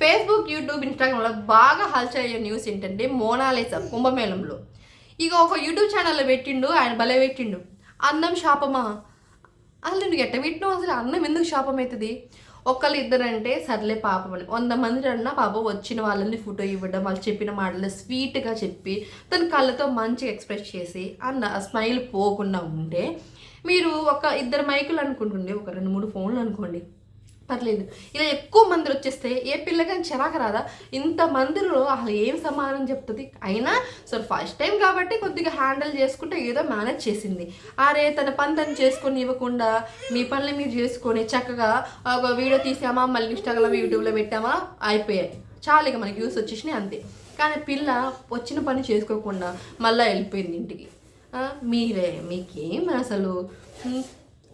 Facebook YouTube ఇన్స్టాగ్రామ్లో బాగా హల్చల్ అయ్యే న్యూస్ ఏంటంటే మోనాలిసా కుంభమేళంలో. ఇక ఒక యూట్యూబ్ ఛానల్లో పెట్టిండు ఆయన భలే పెట్టిండు. అన్నం శాపమా? అసలు నువ్వు ఎట్ట పెట్టినావు? అసలు అన్నం ఎందుకు శాపం అవుతుంది ఒక్కళ్ళు ఇద్దరంటే సర్లే పాపం అని. వంద మంది అన్నా పాపం వచ్చిన వాళ్ళని ఫోటో ఇవ్వడం వాళ్ళు చెప్పిన మాటలు స్వీట్గా చెప్పి తన కళ్ళతో మంచిగా ఎక్స్ప్రెస్ చేసి అన్న స్మైల్ పోకుండా ఉంటే మీరు ఒక ఇద్దరు మైకులు అనుకుంటుండే ఒక రెండు మూడు ఫోన్లు అనుకోండి. పర్లేదు. ఇలా ఎక్కువ మంది వచ్చేస్తే ఏ పిల్లగాని చిరాక రాదా? ఇంత మందిలో అసలు ఏం సమాధానం చెప్తుంది? అయినా సో ఫస్ట్ టైం కాబట్టి కొద్దిగా హ్యాండిల్ చేసుకుంటే ఏదో మేనేజ్ చేసింది. అరే తన పని తను చేసుకొని ఇవ్వకుండా మీ పనులు మీరు చేసుకొని చక్కగా ఒక వీడియో తీసామా? మళ్ళీ ఇన్స్టాగ్రామ్ యూట్యూబ్లో పెట్టామా? అయిపోయాయి. చాలు ఇక మనకి యూస్ వచ్చేసినాయి అంతే. కానీ పిల్ల వచ్చిన పని చేసుకోకుండా మళ్ళీ వెళ్ళిపోయింది ఇంటికి. మీరే మీకేం అసలు?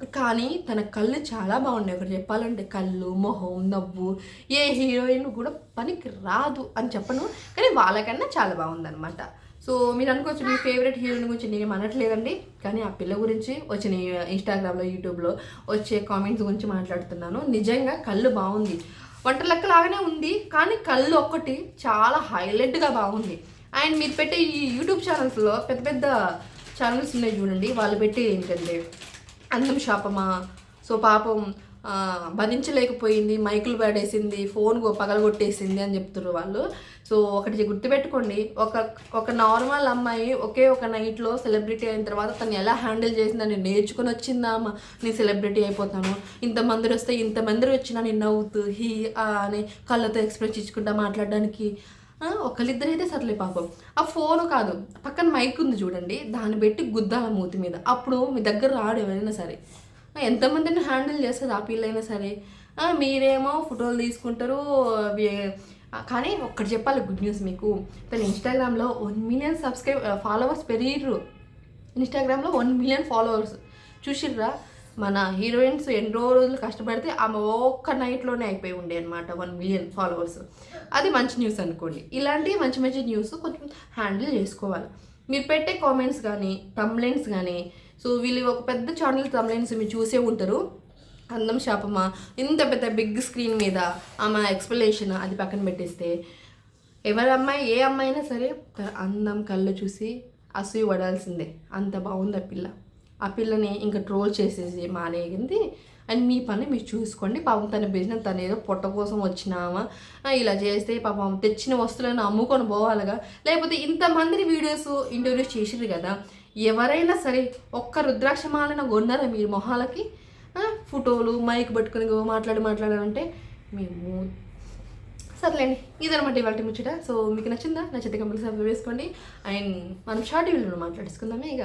కానీ తన కళ్ళు చాలా బాగున్నాయి. ఒకటి చెప్పాలంటే కళ్ళు మొహం నవ్వు ఏ హీరోయిన్ కూడా పనికి రాదు అని చెప్పను. కానీ వాళ్ళకన్నా చాలా బాగుందనమాట సో మీరు అనుకోవచ్చు మీ ఫేవరెట్ హీరోయిన్ గురించి నేను అనట్లేదండి. కానీ ఆ పిల్ల గురించి వచ్చిన ఇన్స్టాగ్రామ్లో యూట్యూబ్లో వచ్చే కామెంట్స్ గురించి మాట్లాడుతున్నాను. నిజంగా కళ్ళు బాగుంది. వంట లెక్క లాగానే ఉంది కానీ కళ్ళు ఒక్కటి చాలా హైలైట్గా బాగుంది. అండ్ మీరు పెట్టే ఈ యూట్యూబ్ ఛానల్స్లో పెద్ద పెద్ద ఛానల్స్ ఉన్నాయి చూడండి. వాళ్ళు పెట్టే ఏంటంటే అందం శాపమా? సో పాపం భరించలేకపోయింది మైకులు పడేసింది ఫోన్ పగలగొట్టేసింది అని చెప్తున్నారు వాళ్ళు. సో ఒకటి గుర్తుపెట్టుకోండి ఒక ఒక నార్మల్ అమ్మాయి ఒకే ఒక నైట్లో సెలబ్రిటీ అయిన తర్వాత తను ఎలా హ్యాండిల్ చేసిందని నేర్చుకుని వచ్చిందా అమ్మ? నేను సెలబ్రిటీ అయిపోతాను. ఇంతమంది వస్తే ఇంతమంది వచ్చినా నేను నవ్వుతూ హీ అని కళ్ళతో ఎక్స్ప్రెస్ ఇచ్చుకుంటా మాట్లాడడానికి. ఒకళ్ళిద్దరైతే సర్లే పాపం. ఆ ఫోన్ కాదు పక్కన మైక్ ఉంది చూడండి దాన్ని పెట్టి గుద్దాల మూతి మీద. అప్పుడు మీ దగ్గర రాడు ఎవరైనా సరే. ఎంతమందిని హ్యాండిల్ చేస్తుంది ఆ పిల్లైనా సరే. మీరేమో ఫోటోలు తీసుకుంటారు అవి కానీ ఒక్కటి చెప్పాలి గుడ్ న్యూస్ మీకు. తను ఇన్స్టాగ్రామ్లో వన్ మిలియన్ సబ్స్క్రైబ్ ఫాలోవర్స్ పెరిగిర్రు. ఇన్స్టాగ్రామ్లో వన్ మిలియన్ ఫాలోవర్స్. చూసిర్రా? మన హీరోయిన్స్ ఎన్నో రోజులు కష్టపడితే ఆమె ఒక్క నైట్లోనే అయిపోయి ఉండే అనమాట వన్ మిలియన్ ఫాలోవర్స్ అది మంచి న్యూస్ అనుకోండి. ఇలాంటి మంచి మంచి న్యూస్ కొంచెం హ్యాండిల్ చేసుకోవాలి. మీరు పెట్టే కామెంట్స్ కానీ కంప్లైంట్స్ కానీ సో వీళ్ళు ఒక పెద్ద ఛానల్ కంప్లైంట్స్ మీరు చూసే ఉంటారు. అందం శాపమా? ఇంత పెద్ద బిగ్ స్క్రీన్ మీద ఆమె ఎక్స్ప్లెనేషన్ అది పక్కన పెట్టేస్తే ఎవరి అమ్మాయి ఏ అమ్మాయి అయినా సరే అందం కళ్ళు చూసి అసూయ పడాల్సిందే. అంత బాగుంది ఆ పిల్ల. ఆ పిల్లని ఇంకా ట్రోల్ చేసేసి మానేగింది. అండ్ మీ పని మీరు చూసుకోండి. పాపం తన బిజినెస్ తను ఏదో పొట్ట కోసం వచ్చినామా? ఇలా చేస్తే పాపం తెచ్చిన వస్తువులను అమ్ముకొని పోవాలిగా. లేకపోతే ఇంతమంది వీడియోస్ ఇంటర్వ్యూస్ చేసిర్రు కదా. ఎవరైనా సరే ఒక్క రుద్రాక్షమాలన కొన్నారా మీరు మొహాలకి? ఫోటోలు మైక్ పట్టుకుని మాట్లాడి మాట్లాడాలంటే మేము సర్లేండి. ఇదనమాట ఇవాళ ముచ్చట. సో మీకు నచ్చిందా? నచ్చితే కంపల్సరీ వేసుకోండి అండ్ మనం షార్ట్ వీడియోలో మాట్లాడేసుకుందామే ఇక.